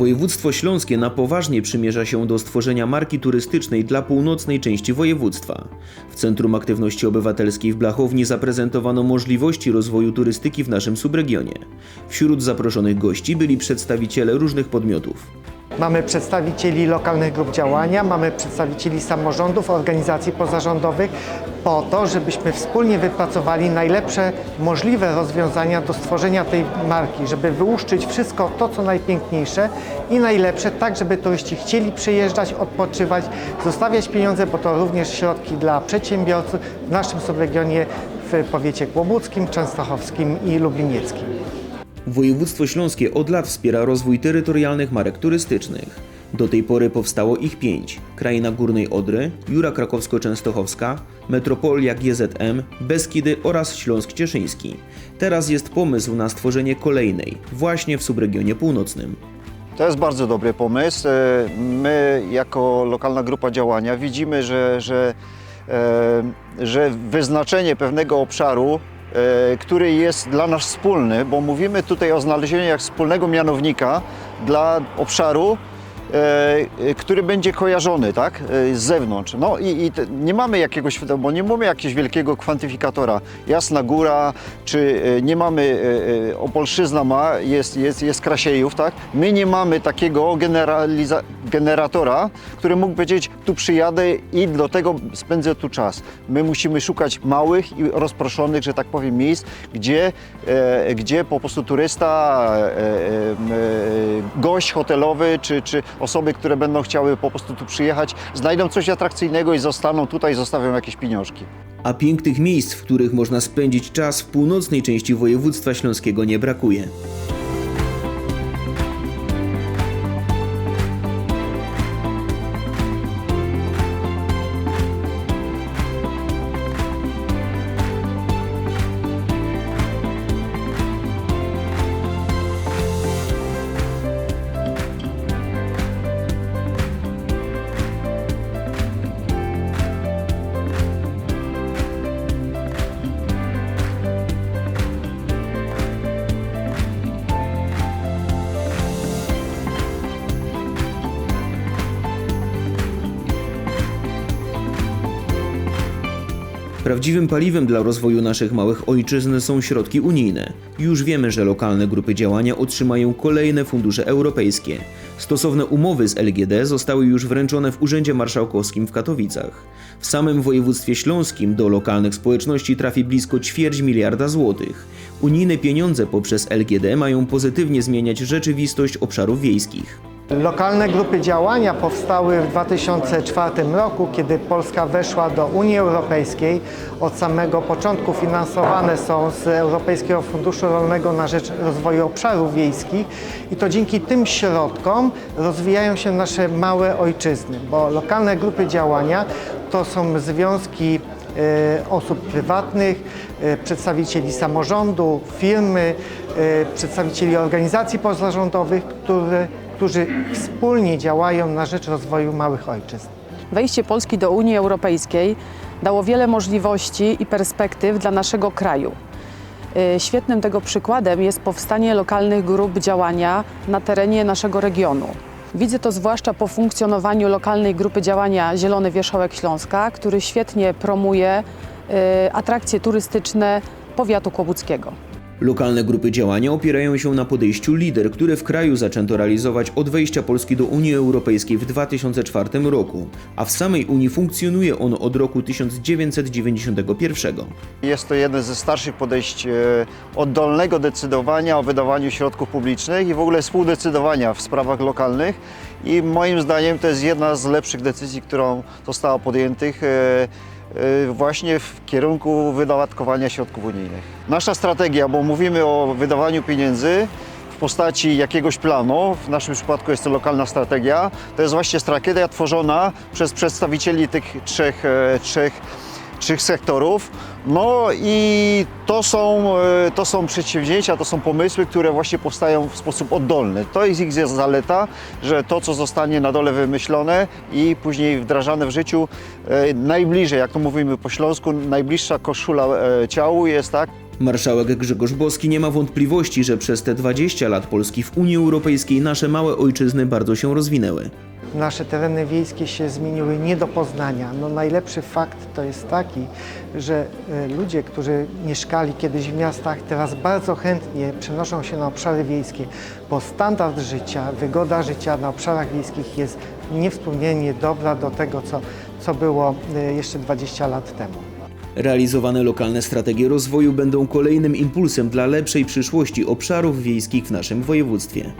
Województwo Śląskie na poważnie przymierza się do stworzenia marki turystycznej dla północnej części województwa. W Centrum Aktywności Obywatelskiej w Blachowni zaprezentowano możliwości rozwoju turystyki w naszym subregionie. Wśród zaproszonych gości byli przedstawiciele różnych podmiotów. Mamy przedstawicieli lokalnych grup działania, mamy przedstawicieli samorządów, organizacji pozarządowych, po to, żebyśmy wspólnie wypracowali najlepsze możliwe rozwiązania do stworzenia tej marki, żeby wyłuszczyć wszystko to, co najpiękniejsze i najlepsze, tak żeby turyści chcieli przyjeżdżać, odpoczywać, zostawiać pieniądze, bo to również środki dla przedsiębiorców w naszym subregionie w powiecie kłobuckim, częstochowskim i lublinieckim. Województwo Śląskie od lat wspiera rozwój terytorialnych marek turystycznych. Do tej pory powstało ich pięć: Kraina Górnej Odry, Jura Krakowsko-Częstochowska, Metropolia GZM, Beskidy oraz Śląsk Cieszyński. Teraz jest pomysł na stworzenie kolejnej, właśnie w subregionie północnym. To jest bardzo dobry pomysł. E, My jako lokalna grupa działania widzimy, że, że, e, że wyznaczenie pewnego obszaru, który jest dla nas wspólny, bo mówimy tutaj o znalezieniu jak wspólnego mianownika dla obszaru, e, który będzie kojarzony tak, e, z zewnątrz. No i, i nie mamy jakiegoś, bo nie mamy jakiegoś wielkiego kwantyfikatora. Jasna Góra, czy e, nie mamy, e, e, Opolszczyzna ma, jest, jest, jest Krasiejów, tak? My nie mamy takiego generatora, który mógł powiedzieć, tu przyjadę i do tego spędzę tu czas. My musimy szukać małych i rozproszonych, że tak powiem, miejsc, gdzie, e, gdzie po prostu turysta, e, e, e, gość hotelowy, czy, czy osoby, które będą chciały po prostu tu przyjechać, znajdą coś atrakcyjnego i zostaną tutaj, zostawią jakieś pieniążki. A pięknych miejsc, w których można spędzić czas w północnej części województwa śląskiego nie brakuje. Prawdziwym paliwem dla rozwoju naszych małych ojczyzn są środki unijne. Już wiemy, że lokalne grupy działania otrzymają kolejne fundusze europejskie. Stosowne umowy z LGD zostały już wręczone w Urzędzie Marszałkowskim w Katowicach. W samym województwie śląskim do lokalnych społeczności trafi blisko ćwierć miliarda złotych. Unijne pieniądze poprzez LGD mają pozytywnie zmieniać rzeczywistość obszarów wiejskich. Lokalne grupy działania powstały w 2004 roku, kiedy Polska weszła do Unii Europejskiej. Od samego początku finansowane są z Europejskiego Funduszu Rolnego na rzecz Rozwoju Obszarów Wiejskich i to dzięki tym środkom rozwijają się nasze małe ojczyzny, bo lokalne grupy działania to są związki e, osób prywatnych, e, przedstawicieli samorządu, firmy, e, przedstawicieli organizacji pozarządowych, które, którzy wspólnie działają na rzecz rozwoju małych ojczyzn. Wejście Polski do Unii Europejskiej dało wiele możliwości i perspektyw dla naszego kraju. Y, Świetnym tego przykładem jest powstanie lokalnych grup działania na terenie naszego regionu. Widzę to zwłaszcza po funkcjonowaniu lokalnej grupy działania Zielony Wierzchołek Śląska, który świetnie promuje y, atrakcje turystyczne powiatu kłobuckiego. Lokalne grupy działania opierają się na podejściu LIDER, które w kraju zaczęto realizować od wejścia Polski do Unii Europejskiej w 2004 roku, a w samej Unii funkcjonuje ono od roku 1991. Jest to jedno ze starszych podejść e, oddolnego decydowania o wydawaniu środków publicznych i w ogóle współdecydowania w sprawach lokalnych. I moim zdaniem to jest jedna z lepszych decyzji, którą została podjętych e, właśnie w kierunku wydatkowania środków unijnych. Nasza strategia, bo mówimy o wydawaniu pieniędzy w postaci jakiegoś planu, w naszym przypadku jest to lokalna strategia, to jest właśnie strategia tworzona przez przedstawicieli tych trzech, e, trzech trzech sektorów. No i to są, e, to są przedsięwzięcia, to są pomysły, które właśnie powstają w sposób oddolny. To jest ich zaleta, że to, co zostanie na dole wymyślone i później wdrażane w życiu, e, najbliżej, jak to mówimy po śląsku, najbliższa koszula e, ciału jest tak, Marszałek Grzegorz Boski nie ma wątpliwości, że przez te 20 lat Polski w Unii Europejskiej nasze małe ojczyzny bardzo się rozwinęły. Nasze tereny wiejskie się zmieniły nie do poznania. No, najlepszy fakt to jest taki, że e, ludzie, którzy mieszkali kiedyś w miastach, teraz bardzo chętnie przenoszą się na obszary wiejskie, bo standard życia, wygoda życia na obszarach wiejskich jest niewspółmiernie dobra do tego, co, co było e, jeszcze 20 lat temu. Realizowane lokalne strategie rozwoju będą kolejnym impulsem dla lepszej przyszłości obszarów wiejskich w naszym województwie.